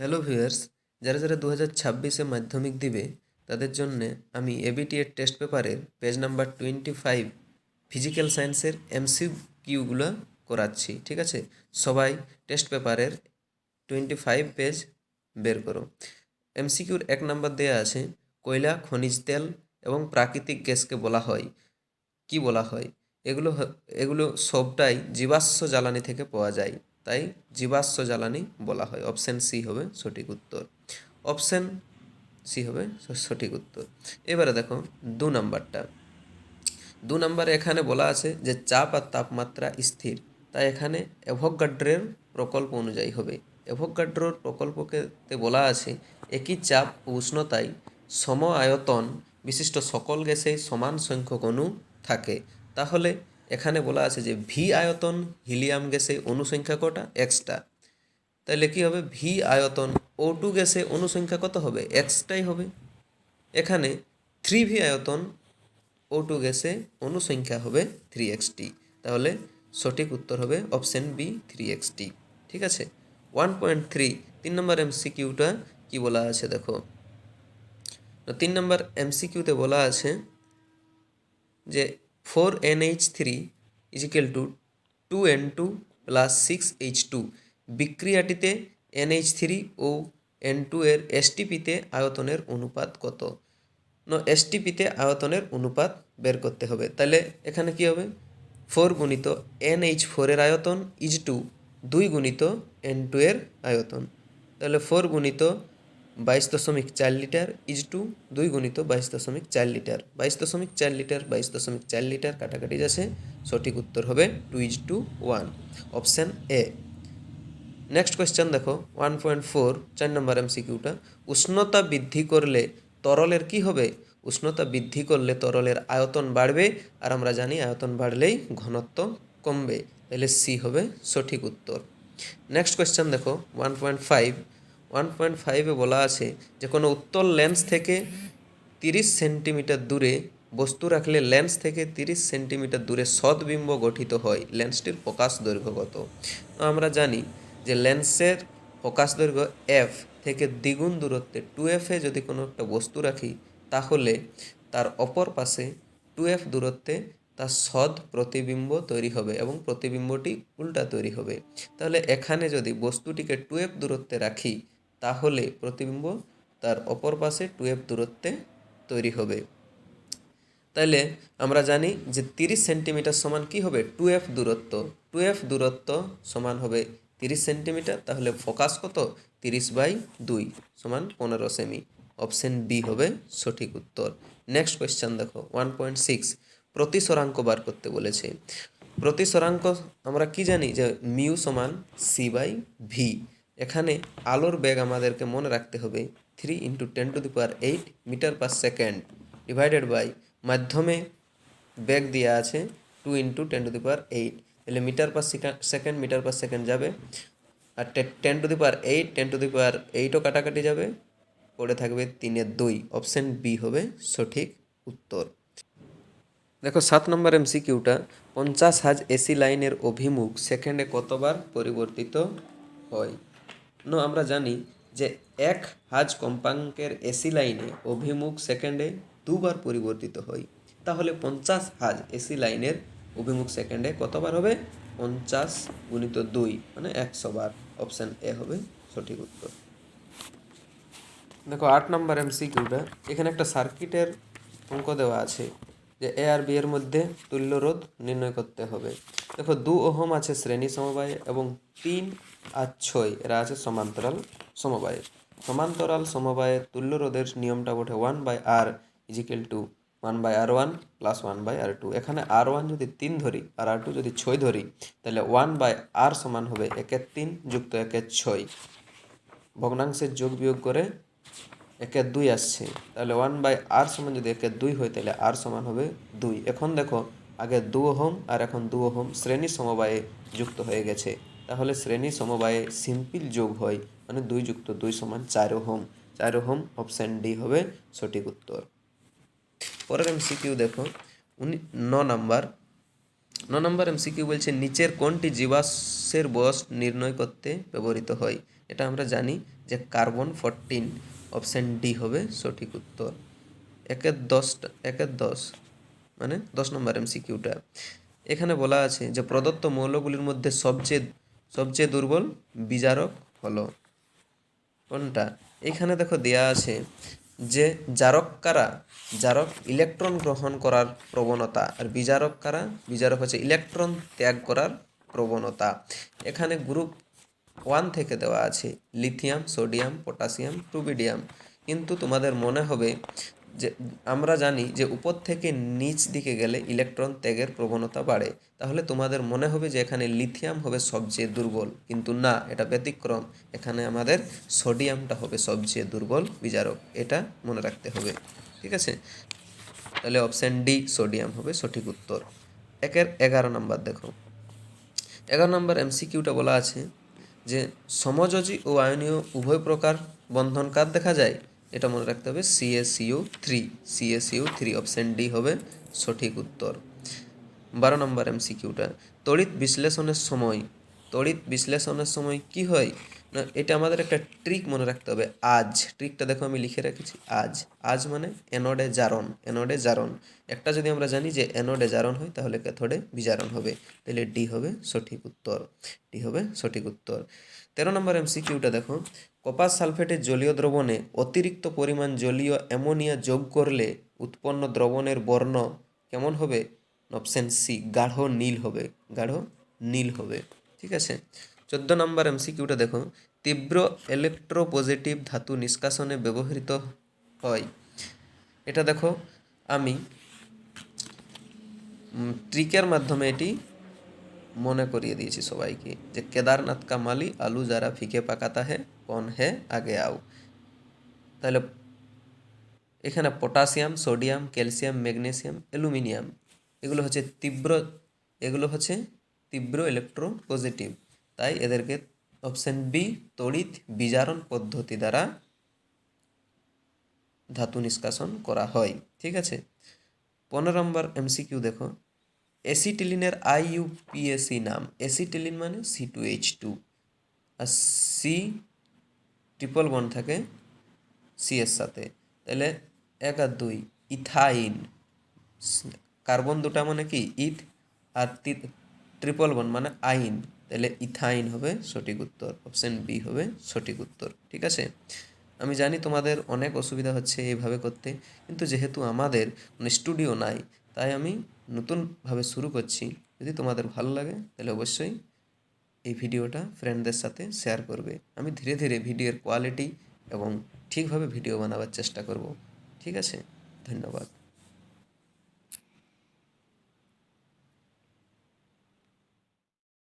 Hello viewers, যারা যারা দু হাজার ছাব্বিশে মাধ্যমিক দিবে, তাদের জন্যে আমি এবিটি এর টেস্ট পেপারের page number twenty five physical সায়েন্সের এমসি কিউগুলো করাচ্ছি, ঠিক আছে? সবাই টেস্ট পেপারের টোয়েন্টি ফাইভ পেজ বের করো। এমসিকিউর এক নাম্বার দেয়া আছে, কয়লা, খনিজ তেল এবং প্রাকৃতিক গ্যাসকে বলা হয়। কি বলা হয়? এগুলো এগুলো সবটাই জীবাশ্ম জ্বালানি থেকে পাওয়া যায়। তাই জীবাশ্ম জ্বালানি বলা হয়। অপশন সি হবে সঠিক উত্তর। অপশন সি হবে সঠিক উত্তর। এবারে দেখো দু নাম্বারটা। দু নম্বরে এখানে বলা আছে যে চাপ আর তাপমাত্রা স্থির, তাই এখানে অ্যাভোগাড্রের প্রকল্প অনুযায়ী হবে। অ্যাভোগাড্রোর প্রকল্পকে তে বলা আছে, একই চাপ উষ্ণতায় সম আয়তন বিশিষ্ট সকল গ্যাসে সমান সংখ্যক অণু থাকে। তাহলে এখানে বলা আছে যে ভি আয়তন হিলিয়াম গ্যাসে অনুসংখ্যা কটা? এক্সটা। তাহলে কি হবে? ভি আয়তন ও টু গ্যাসে অনুসংখ্যা কত হবে? এক্সটাই হবে। এখানে থ্রি ভি আয়তন ও টু গ্যাসে অনুসংখ্যা হবে থ্রি এক্সটি তাহলে সঠিক উত্তর হবে অপশন বি থ্রি এক্সটি ঠিক আছে? ওয়ান পয়েন্ট থ্রি তিন নম্বর এমসিকিউটা কি বলা আছে দেখো? তিন নম্বর এমসিকিউতে বলা আছে যে four N H three equal two two N two plus six H two বিক্রিয়াটিতে N H three ও এন টু এর এসটিপিতে আয়তনের অনুপাত কত? ন এসটিপিতে আয়তনের অনুপাত বের করতে হবে। তাহলে এখানে কি হবে? ফোর গুণিত এন এইচ ফোরের আয়তন ইজ টু দুই গুণিত এন টু এর আয়তন। তাহলে ফোর গুণিত বাইশ দশমিক চার লিটার ইজ টু দুই গুণিত বাইশ দশমিক চার লিটার। বাইশ দশমিক চার লিটার, বাইশ দশমিক চার লিটার কাটাকাটি যাচ্ছে। সঠিক উত্তর হবে two is two one option A next question দেখো ওয়ান পয়েন্ট ফোর চার নম্বর এমসিকিউটা উষ্ণতা বৃদ্ধি করলে তরলের কি হবে? উষ্ণতা বৃদ্ধি করলে তরলের আয়তন বাড়বে আর আমরা জানি আয়তন বাড়লেই ঘনত্ব কমবে। তাহলে সি হবে সঠিক উত্তর। নেক্সট কোয়েশ্চেন দেখো one point five one point ফাইভে বলা আছে যে কোনো উত্তল লেন্স থেকে তিরিশ সেন্টিমিটার দূরে বস্তু রাখলে লেন্স থেকে তিরিশ সেন্টিমিটার দূরে সদ্বিম্ব গঠিত হয়। লেন্সটির প্রকাশ দৈর্ঘ্য কত? তো আমরা জানি যে লেন্সের প্রকাশ দৈর্ঘ্য এফ থেকে দ্বিগুণ দূরত্বে টু এফে যদি কোনো একটা বস্তু রাখি, তাহলে তার অপর পাশে টু এফ দূরত্বে তার সদ প্রতিবিম্ব তৈরি হবে এবং প্রতিবিম্বটি উল্টা তৈরি হবে। তাহলে এখানে যদি বস্তুটিকে টু এফ দূরত্বে রাখি তাহলে প্রতিবিম্ব তার অপর পাশে টু এফ দূরত্বে তৈরি হবে। তাইলে আমরা জানি যে তিরিশ সেন্টিমিটার সমান কি হবে? টু এফ দূরত্ব। টু এফ দূরত্ব সমান হবে তিরিশ সেন্টিমিটার, তাহলে ফোকাস কত? তিরিশ বাই দুই সমান পনেরো সেমি। অপশন বি হবে সঠিক উত্তর। নেক্সট কোয়েশ্চেন দেখো ওয়ান পয়েন্ট সিক্স প্রতিসরাঙ্ক বার করতে বলেছে। প্রতিসরাঙ্ক আমরা কি জানি? যে মিউ সমান সি বাই ভি। এখানে আলোর বেগ আমাদেরকে মনে রাখতে হবে three into ten to the power eight metre per second divided by মাধ্যমে বেগ দেওয়া আছে two into ten to the power eight তাহলে metre per second metre per second যাবে। আর ten to the power eight ten to the power এইটও কাটাকাটি যাবে। পড়ে থাকবে তিনের দুই। অপশান বি হবে সঠিক উত্তর। দেখো, সাত নম্বর এমসিকিউটা, পঞ্চাশ হাজ এসি লাইনের অভিমুখ সেকেন্ডে কতবার পরিবর্তিত হয়? আমরা জানি যে এক হাজ কম্পাঙ্কের এসি লাইনে অভিমুখ সেকেন্ডে দুবার পরিবর্তিত হয়। তাহলে পঞ্চাশ হাজ এসি লাইনের অভিমুখ সেকেন্ডে কতবার হবে? পঞ্চাশ গুণিত দুই মানে একশো বার। অপশান এ হবে সঠিক উত্তর। দেখো, আট নম্বর এমসিকিউটা, এখানে একটা সার্কিটের অঙ্ক দেওয়া আছে। যে এ আর বি এর মধ্যে তুল্য রোধ নির্ণয় করতে হবে। দেখো, দু ওহম আছে শ্রেণি সমবায়ে এবং তিন আর ছয়, এরা আছে সমান্তরাল সমবায়ে। সমান্তরাল সমবায়ে তুল্য রোধের নিয়মটা ওঠে one by R equal two one by R one plus one by R two এখানে আর ওয়ান যদি তিন ধরি আর আর টু যদি ছয় ধরি, তাহলে ওয়ান বাই আর সমান হবে একের তিন যুক্ত একের ছয়। ভগ্নাংশের যোগ বিয়োগ করে একের দুই আসছে। তাহলে ওয়ান বাই আর সমান যদি একের দুই হয়, তাহলে আর সমান হবে দুই। এখন দেখো, আগে দু হোম আর এখন দু হোম শ্রেণি সমবায়ে যুক্ত হয়ে গেছে। তাহলে শ্রেণি সমবায়ে সিম্পল যোগ হয় মানে দুই যুক্ত দুই সমান চার হোম চার হোম অপশান ডি হবে সঠিক উত্তর। পরের এমসিকিউ দেখো, উনি ন নাম্বার। ন নম্বর এমসিকিউ বলছে, নিচের কোনটি জীবাশ্মের বয়স নির্ণয় করতে ব্যবহৃত হয়? এটা আমরা জানি যে কার্বন ফোরটিন অপশান ডি হবে সঠিক উত্তর। একের দশটা, একের দশ মানে দশ নম্বর এমসিকিউটা। এখানে বলা আছে যে প্রদত্ত মৌলগুলির মধ্যে সবচেয়ে সবচেয়ে দুর্বল বিজারক হলো। কোনটা? এখানে দেখো দেয়া আছে যে জারক কারা? জারক ইলেকট্রন গ্রহণ করার প্রবণতা আর বিজারক কারা? বিজারক হচ্ছে ইলেকট্রন ত্যাগ করার প্রবণতা। এখানে গ্রুপ ওয়ান থেকে দেওয়া আছে লিথিয়াম, সোডিয়াম, পটাশিয়াম, টুবিডিয়াম। কিন্তু তোমাদের মনে হবে যে আমরা জানি যে উপর থেকে নিচ দিকে গেলে ইলেকট্রন ত্যাগের প্রবণতা বাড়ে। তাহলে তোমাদের মনে হবে যে এখানে লিথিয়াম হবে সবচেয়ে দুর্বল। কিন্তু না, এটা ব্যতিক্রম। এখানে আমাদের সোডিয়ামটা হবে সবচেয়ে দুর্বল বিজারক এটা মনে রাখতে হবে। ঠিক আছে? তাহলে অপশান ডি, সোডিয়াম হবে সঠিক উত্তর। একের এগারো নম্বর দেখো। এগারো নম্বর এমসিকিউটা বলা আছে। যে সমযোজী ও আয়নীয় উভয় প্রকার বন্ধন কার দেখা যায়? এটা মনে রাখতে হবে CSU three CSU three option D হবে সঠিক উত্তর। বারো নম্বর এমসিকিউটা তড়িৎ বিশ্লেষণের সময়। তড়িৎ বিশ্লেষণের সময় কি হয়? এটা আমাদের একটা ট্রিক মনে রাখতে হবে, আজ। ট্রিকটা দেখো, আমি লিখে রেখেছি, আজ। আজ মানে অ্যানোডে জারণ অ্যানোডে জারণ। একটা যদি আমরা জানি যে অ্যানোডে জারণ হয়, তাহলে ক্যাথোডে বিজারণ হবে। তাহলে ডি হবে সঠিক উত্তর ডি হবে সঠিক উত্তর। তেরো নম্বর এমসিকিউটা দেখো কপাস সালফেটের জলীয় দ্রবণে অতিরিক্ত পরিমাণ জলীয় অ্যামোনিয়া যোগ করলে উৎপন্ন দ্রবণের বর্ণ কেমন হবে? অপশান সি গাঢ় নীল হবে, গাঢ় নীল হবে। ঠিক আছে? চোদ্দ নম্বর এমসিকিউটা দেখো, তীব্র ইলেকট্রোপজিটিভ ধাতু নিষ্কাশনে ব্যবহৃত হয়। এটা দেখো, আমি ট্রিকের মাধ্যমে এটি মনে করিয়ে দিয়েছি সবাইকে, যে কেদারনাথ কা মালি আলু যারা ফিকে পাকাতা হে, কন হে, আগে আও। তাহলে এখানে potassium, sodium, calcium, magnesium, aluminium, এগুলো হচ্ছে তীব্র, এগুলো হচ্ছে তীব্র ইলেকট্রো পজিটিভ তাই এদেরকে অপশন বি তড়িৎ বিজারণ পদ্ধতি দ্বারা ধাতু নিষ্কাশন করা হয়। ঠিক আছে? পনেরো নম্বর এমসিকিউ দেখো। অ্যাসিটিলিনের আইইউপিএসি নাম। অ্যাসিটিলিন মানে সি টু এইচ টু আর সি ট্রিপল বন থাকে সি এর সাথে। তাহলে এক আর দুই ইথাইন কার্বন দুটা মানে কি? ইথ আর ট্রিপল বন মানে আইন তাহলে ইথাইন হবে সঠিক উত্তর, অপশন বি হবে সঠিক উত্তর, ঠিক আছে? আমি জানি তোমাদের অনেক অসুবিধা হচ্ছে এইভাবে করতে, কিন্তু যেহেতু আমাদের মানে স্টুডিও নাই, তাই আমি নতুনভাবে শুরু করছি। যদি তোমাদের ভালো লাগে, তাহলে অবশ্যই এই ভিডিওটা ফ্রেন্ডদের সাথে শেয়ার করবে। আমি ধীরে ধীরে ভিডিওর কোয়ালিটি এবং ঠিকভাবে ভিডিও বানাবার চেষ্টা করব, ঠিক আছে? ধন্যবাদ।